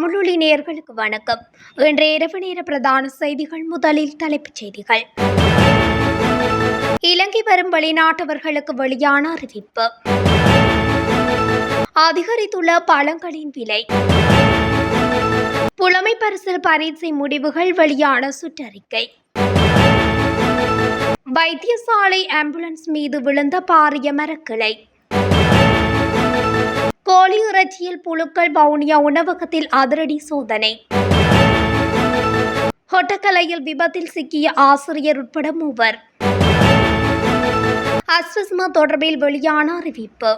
தமிழொலி நேயர்களுக்கு வணக்கம். இன்றைய இரவு நேர பிரதான செய்திகள் முதலில் தலைப்புச் செய்திகள். இலங்கை வரும் வெளிநாட்டவர்களுக்கு வெளியான அறிவிப்பு. அதிகரித்துள்ள பழங்களின் விலை. புலமை பரிசில் பரீட்சை முடிவுகள் வெளியான சுற்றறிக்கை. வைத்தியசாலை ஆம்புலன்ஸ் மீது விழுந்த பாரிய மரக்கிளை. கோழி இறைச்சியில் புழுக்கள் வவுனியா உணவகத்தில் அதிரடி சோதனை. ஹொட்டக்கலையில் விபத்தில் சிக்கிய ஆசிரியர் உட்பட மூவர். அஸ்வஸ்மா தொடர்பில் வெளியான அறிவிப்பு.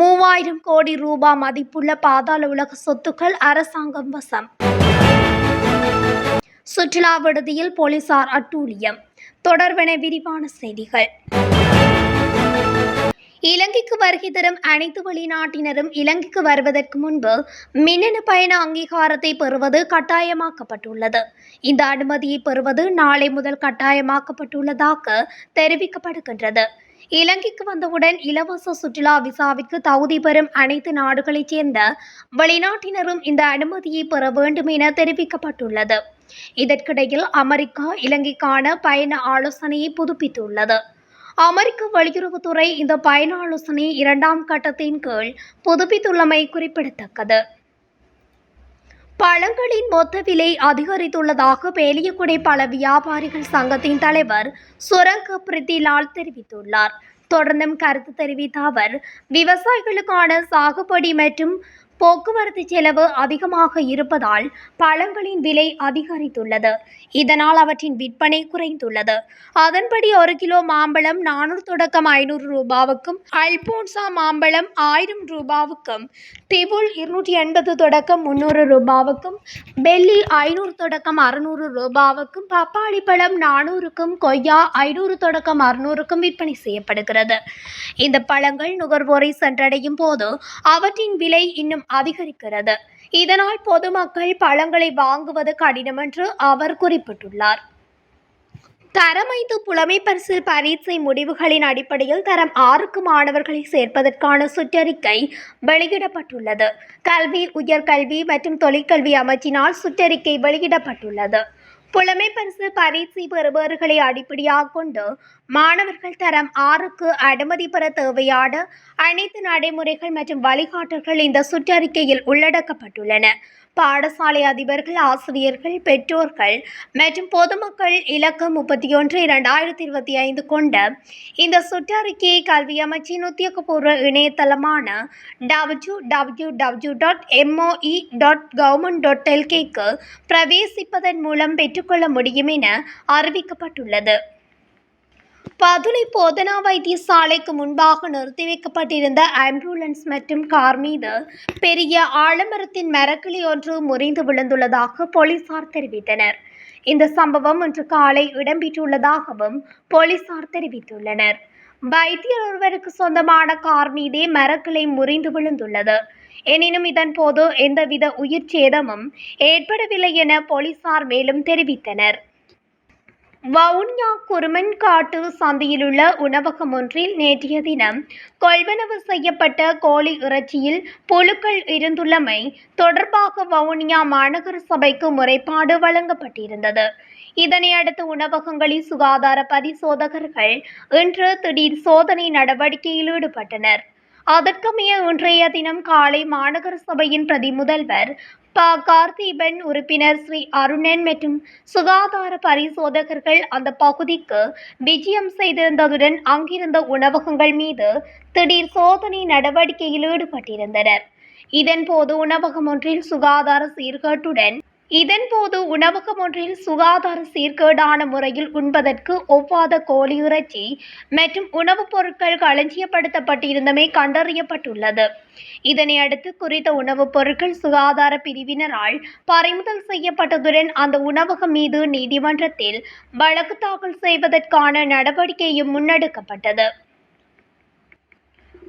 மூவாயிரம் கோடி ரூபாய் மதிப்புள்ள பாதாள உலக சொத்துக்கள் அரசாங்கம் வசம். சுற்றுலா விடுதியில் போலீசார் அட்டூழியம். தொடர்பென விரிவான செய்திகள். இலங்கை வருகை தரும் அனைத்து வெளிநாட்டினரும் இலங்கைக்கு வருவதற்கு முன்பு மின்னணு பயண அங்கீகாரத்தை பெறுவது கட்டாயமாக்கப்பட்டுள்ளது. இந்த அனுமதியை பெறுவது நாளை முதல் கட்டாயமாக்கப்பட்டுள்ளதாக தெரிவிக்கப்படுகின்றது. இலங்கைக்கு வந்தவுடன் இலவச சுற்றுலா விசாவிற்கு தகுதி பெறும் அனைத்து நாடுகளைச் சேர்ந்த வெளிநாட்டினரும் இந்த அனுமதியை பெற வேண்டும் என தெரிவிக்கப்பட்டுள்ளது. இதற்கிடையில் அமெரிக்கா இலங்கைக்கான பயண ஆலோசனையை புதுப்பித்துள்ளது. அமெரிக்க வெளியுறவுத்துறை இந்த பயண ஆலோசனை இரண்டாம் கட்டத்தின் கீழ் புதுப்பித்துள்ளமை குறிப்பிடத்தக்கது. பழங்களின் மொத்த விலை அதிகரித்துள்ளதாக பேலியகுடை பல வியாபாரிகள் சங்கத்தின் தலைவர் சுரங்க பிரித்திலால் தெரிவித்துள்ளார். தொடர்ந்தும் கருத்து தெரிவித்த அவர் விவசாயிகளுக்கான சாகுபடி மற்றும் போக்குவரத்து செலவு அதிகமாக இருப்பதால் பழங்களின் விலை அதிகரித்துள்ளது. இதனால் அவற்றின் விற்பனை குறைந்துள்ளது. அதன்படி ஒரு கிலோ மாம்பழம் நானூறு தொடக்கம் ஐநூறு ரூபாவுக்கும் அல்போன்சா மாம்பழம் ஆயிரம் ரூபாவுக்கும் டிபுல் இருநூற்றி எண்பது தொடக்கம் முந்நூறு ரூபாவுக்கும் பெல்லி ஐநூறு தொடக்கம் அறுநூறு ரூபாவுக்கும் பப்பாளி பழம் நானூறுக்கும் கொய்யா ஐநூறு தொடக்கம் அறுநூறுக்கும் விற்பனை செய்யப்படுகிறது. இந்த பழங்கள் நுகர்வோரை சென்றடையும் போது அவற்றின் விலை இன்னும் அதிகரிக்கிறது. இதனால் பொதுமக்கள் பழங்களை வாங்குவது கடினம் என்று அவர் குறிப்பிட்டுள்ளார். தரமைத்து புலமை பரிசில் பரீட்சை முடிவுகளின் அடிப்படையில் தரம் ஆறுக்கு மாணவர்களை சேர்ப்பதற்கான சுற்றறிக்கை வெளியிடப்பட்டுள்ளது. கல்வி உயர்கல்வி மற்றும் தொழிற்கல்வி அமைச்சினால் சுற்றறிக்கை வெளியிடப்பட்டுள்ளது. புலமை பரிசு பரீட்சை பெறுபவர்களை அடிப்படையாக கொண்டு மாணவர்கள் தரம் ஆறுக்கு அனுமதி பெற தேவையான அனைத்து நடைமுறைகள் மற்றும் வழிகாட்டல்கள் இந்த சுற்றறிக்கையில் உள்ளடக்கப்பட்டுள்ளன. பாடசாலை அதிபர்கள் ஆசிரியர்கள் பெற்றோர்கள் மற்றும் பொதுமக்கள் இலக்கம் முப்பத்தி ஒன்று இரண்டாயிரத்தி இருபத்தி ஐந்து கொண்ட இந்த சுற்றறிக்கையை கல்வி அமைச்சின் உத்தியோகபூர்வ இணையதளமான W W W dot MOE dot government dot எல்கேக்கு பிரவேசிப்பதன் மூலம் பெற்றுக்கொள்ள முடியும் என அறிவிக்கப்பட்டுள்ளது. பதுளை போதனா வைத்தியசாலைக்கு முன்பாக நிறுத்தி வைக்கப்பட்டிருந்த ஆம்புலன்ஸ் மற்றும் கார் மீது பெரிய ஆலமரத்தின் மரக்கிளி ஒன்று முறிந்து விழுந்துள்ளதாக போலீசார் தெரிவித்தனர். இந்த சம்பவம் இன்று காலை இடம்பெற்றுள்ளதாகவும் போலீசார் தெரிவித்துள்ளனர். வைத்தியர் ஒருவருக்கு சொந்தமான கார் மீதே மரக்கிளை முறிந்து விழுந்துள்ளது. எனினும் இதன் போது எந்தவித உயிர் சேதமும் ஏற்படவில்லை என போலீசார் மேலும் தெரிவித்தனர். வவுனியா குருமன்காட்டு சந்தையிலுள்ள உணவகம் ஒன்றில் நேற்றைய தினம் கொள்வனவு செய்யப்பட்ட கோழி இறைச்சியில் புழுக்கள் இருந்துள்ளமை தொடர்பாக வவுனியா மாநகர சபைக்கு முறைப்பாடு வழங்கப்பட்டிருந்தது. இதனை அடுத்து உணவகங்களில் சுகாதார பரிசோதகர்கள் இன்று திடீர் சோதனை நடவடிக்கையில் ஈடுபட்டனர். அதற்கமைய இன்றைய தினம் காலை மாநகர சபையின் பிரதி முதல்வர் ப கார்த்திபன் உறுப்பினர் ஸ்ரீ அருணன் மற்றும் சுகாதார பரிசோதகர்கள் அந்த பகுதிக்கு விஜயம் செய்திருந்ததுடன் அங்கிருந்த உணவகங்கள் மீது திடீர் சோதனை நடவடிக்கையில் ஈடுபட்டிருந்தனர். இதன்போது உணவகம் ஒன்றில் சுகாதார சீர்கேட்டுடன் இதன்போது உணவகம் ஒன்றில் சுகாதார சீர்கேடான முறையில் உண்பதற்கு ஒவ்வாத கோழி மற்றும் உணவுப் பொருட்கள் களஞ்சியப்படுத்தப்பட்டிருந்தமை கண்டறியப்பட்டுள்ளது. இதனை அடுத்து குறித்த உணவுப் பொருட்கள் சுகாதார பிரிவினரால் பறிமுதல் செய்யப்பட்டதுடன் அந்த உணவகம் மீது நீதிமன்றத்தில் வழக்கு தாக்கல் செய்வதற்கான நடவடிக்கையும் முன்னெடுக்கப்பட்டது.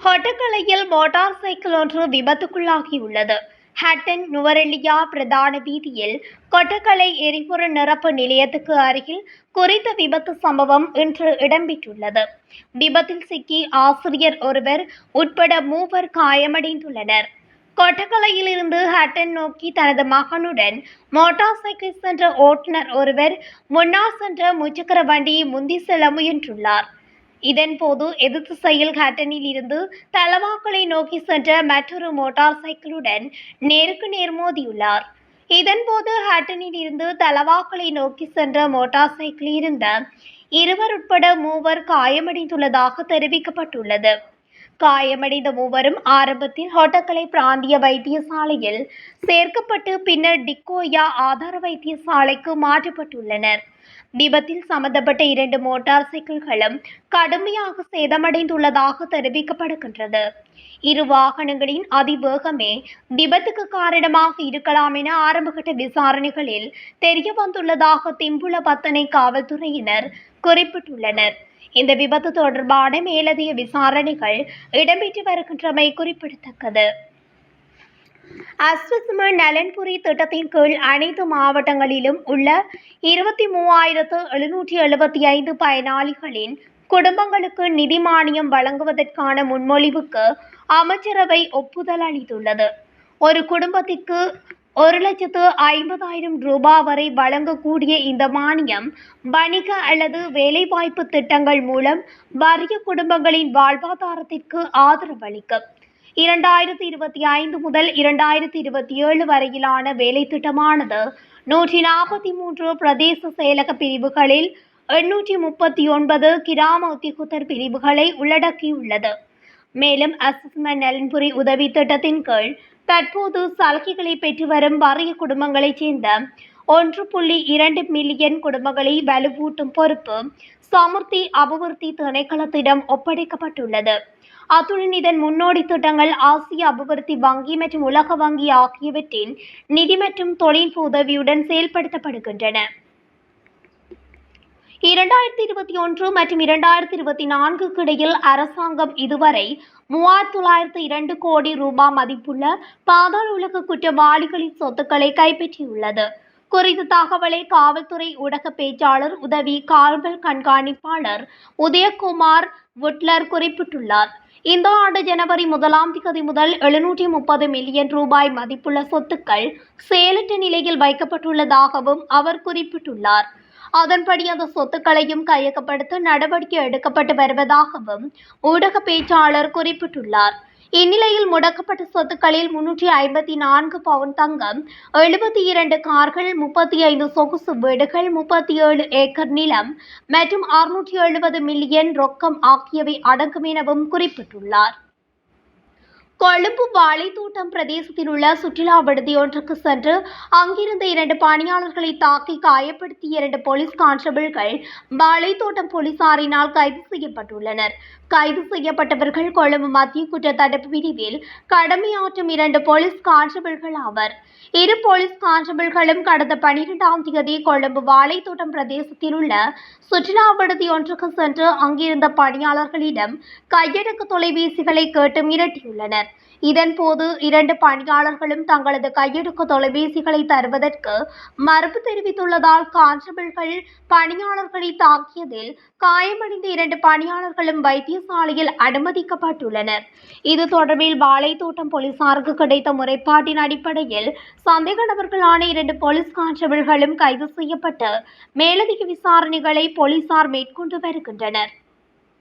ஹொட்டக்கலையில் மோட்டார் சைக்கிள் ஒன்று விபத்துக்குள்ளாகியுள்ளது. ஹட்டன் நுவரெலியா பிரதான வீதியில் கொட்டக்கலை எரிபொருள் நிரப்பு நிலையத்துக்கு அருகில் குறித்த விபத்து சம்பவம் இன்று இடம்பெற்றுள்ளது. விபத்தில் சிக்கி ஆசிரியர் ஒருவர் உட்பட மூவர் காயமடைந்துள்ளனர். கொட்டக்கலையில் இருந்து ஹட்டன் நோக்கி தனது மகனுடன் மோட்டார் சைக்கிள் சென்ற ஓட்டுநர் ஒருவர் முன்னால் சென்ற முச்சக்கர வண்டியை முந்தி செல்ல முயன்றுள்ளார். இதன்போது எதிர்த்து செயல் ஹட்டனில் இருந்து தலவாக்கலை நோக்கி சென்ற மற்றொரு மோட்டார் சைக்கிளுடன் நேருக்கு நேர் மோதியுள்ளார். இதன்போது ஹட்டனில் இருந்து தலவாக்கலை நோக்கி சென்ற மோட்டார் சைக்கிளில் இருந்த இருவர் உட்பட மூவர் காயமடைந்துள்ளதாக தெரிவிக்கப்பட்டுள்ளது. காயமடைந்த மூவரும் ஆரம்பத்தில் ஹொட்டக்கலை பிராந்திய வைத்தியசாலையில் சேர்க்கப்பட்டு பின்னர் டிக்கோயா ஆதார வைத்தியசாலைக்கு மாற்றப்பட்டுள்ளனர். விபத்தில் சம்பந்தப்பட்ட இரண்டு மோட்டார் சைக்கிள்களும் கடுமையாக சேதமடைந்துள்ளதாக தெரிவிக்கப்படுகின்றது. இரு வாகனங்களின் அதிவேகமே விபத்துக்கு காரணமாக இருக்கலாம் என ஆரம்பகட்ட விசாரணைகளில் தெரிய வந்துள்ளதாக திம்புல பத்தனை காவல்துறையினர் குறிப்பிட்டுள்ளனர். இந்த விபத்து தொடர்பான மேலதிக விசாரணைகள் இடம்பெற்று வருகின்றமை குறிப்பிடத்தக்கது. அஸ்வசம நலன்புரி திட்டத்தின் கீழ் அனைத்து மாவட்டங்களிலும் உள்ள இருபத்தி மூவாயிரத்து எழுநூற்றி எழுபத்தி ஐந்து பயனாளிகளின் குடும்பங்களுக்கு நிதி மானியம் வழங்குவதற்கான முன்மொழிவுக்கு அமைச்சரவை ஒப்புதல் அளித்துள்ளது. ஒரு குடும்பத்திற்கு ஒரு லட்சத்து ஐம்பதாயிரம் ரூபாய் வரை வழங்கக்கூடிய இந்த மானியம் வணிக அல்லது வேலைவாய்ப்பு திட்டங்கள் மூலம் வறிய குடும்பங்களின் வாழ்வாதாரத்திற்கு ஆதரவளிக்கும். இரண்டாயிரத்தி இருபத்தி ஐந்து முதல் இரண்டாயிரத்தி இருபத்தி ஏழு வரையிலான வேலை திட்டமானது நூற்றி நாற்பத்தி மூன்று பிரதேச செயலக பிரிவுகளில் எண்ணூற்றி முப்பத்தி ஒன்பது கிராம உத்திகுத்தர் பிரிவுகளை உள்ளடக்கியுள்ளது. மேலும் அசஸ்மெண்ட் நலன்புரி உதவி திட்டத்தின் கீழ் தற்போது சலுகைகளை பெற்று வரும் வறிய குடும்பங்களைச் சேர்ந்த ஒன்று புள்ளி இரண்டு மில்லியன் குடும்பங்களை வலுவூட்டும் பொறுப்பு சமுர்த்தி அபிவிருத்தி திணைக்களத்திடம் ஒப்படைக்கப்பட்டுள்ளது. அத்துடன் இதன் முன்னோடி திட்டங்கள் ஆசிய அபிவிருத்தி வங்கி மற்றும் உலக வங்கி ஆகியவற்றின் நிதி மற்றும் தொழில்நுட்ப உதவியுடன் செயல்படுத்தப்படுகின்றன. இரண்டாயிரத்தி இருபத்தி ஒன்று மற்றும் இரண்டாயிரத்தி இருபத்தி நான்குக்கு இடையில் அரசாங்கம் இதுவரை மூவாயிரத்தி தொள்ளாயிரத்து இரண்டு கோடி ரூபாய் மதிப்புள்ள பாதாள உலக குற்றவாளிகளின் சொத்துக்களை கைப்பற்றியுள்ளது. குறித்த தகவலை காவல்துறை ஊடக பேச்சாளர் உதவி காவல் கண்காணிப்பாளர் உதயகுமார் வுட்லர் குறிப்பிட்டுள்ளார். இந்த ஆண்டு ஜனவரி முதலாம் தேதி முதல் எழுநூற்றி முப்பது மில்லியன் ரூபாய் மதிப்புள்ள சொத்துக்கள் செயலற்ற நிலையில் வைக்கப்பட்டுள்ளதாகவும் அவர் குறிப்பிட்டுள்ளார். அதன்படி அந்த சொத்துக்களையும் கையகப்படுத்த நடவடிக்கை எடுக்கப்பட்டு வருவதாகவும் ஊடக பேச்சாளர் குறிப்பிட்டுள்ளார். இந்நிலையில் முடக்கப்பட்ட சொத்துக்களில் முன்னூற்றி ஐம்பத்தி நான்கு பவுன் தங்கம் எழுபத்தி இரண்டு கார்கள் முப்பத்தி ஐந்து சொகுசு வீடுகள் முப்பத்தி ஏழு ஏக்கர் நிலம் மற்றும் அறுநூற்றி எழுபது மில்லியன் ரொக்கம் ஆகியவை அடங்கும் எனவும் குறிப்பிட்டுள்ளார். கொழும்பு வாழைத்தோட்டம் பிரதேசத்தில் உள்ள சுற்றுலா விடுதி ஒன்றுக்கு சென்று அங்கிருந்த இரண்டு பணியாளர்களை தாக்கி காயப்படுத்திய இரண்டு போலீஸ் கான்ஸ்டபிள்கள் வாழைத்தோட்டம் போலீசாரினால் கைது செய்யப்பட்டுள்ளனர். கைது செய்யப்பட்டவர்கள் கொழும்பு மத்திய குற்றத்தடுப்பு பிரிவில் கடமையாற்றும் இரண்டு போலீஸ் கான்ஸ்டபிள்கள் ஆவர். இரு போலீஸ் கான்ஸ்டபிள்களும் கடந்த பனிரெண்டாம் தேதி கொழும்பு வாழைத்தோட்டம் பிரதேசத்தில் உள்ள சுற்றுலா விடுதி ஒன்றுக்கு சென்று அங்கிருந்த பணியாளர்களிடம் கையடக்கு தொலைபேசிகளை கேட்டு மிரட்டியுள்ளனர். இதன்போது இரண்டு பணியாளர்களும் தங்களது கையெடுக்க தொலைபேசிகளை தருவதற்கு மறுப்பு தெரிவித்துள்ளதால் கான்ஸ்டபிள்கள் பணியாளர்களை தாக்கியதில் காயமடைந்த இரண்டு பணியாளர்களும் வைத்தியசாலையில் அனுமதிக்கப்பட்டுள்ளனர். இது தொடர்பில் வாழைத்தோட்டம் போலீசாருக்கு கிடைத்த முறைப்பாட்டின் அடிப்படையில் சந்தேக நபர்களான இரண்டு போலீஸ் கான்ஸ்டபிள்களும் கைது செய்யப்பட்டு மேலதிக விசாரணைகளை போலீசார் மேற்கொண்டு வருகின்றனர்.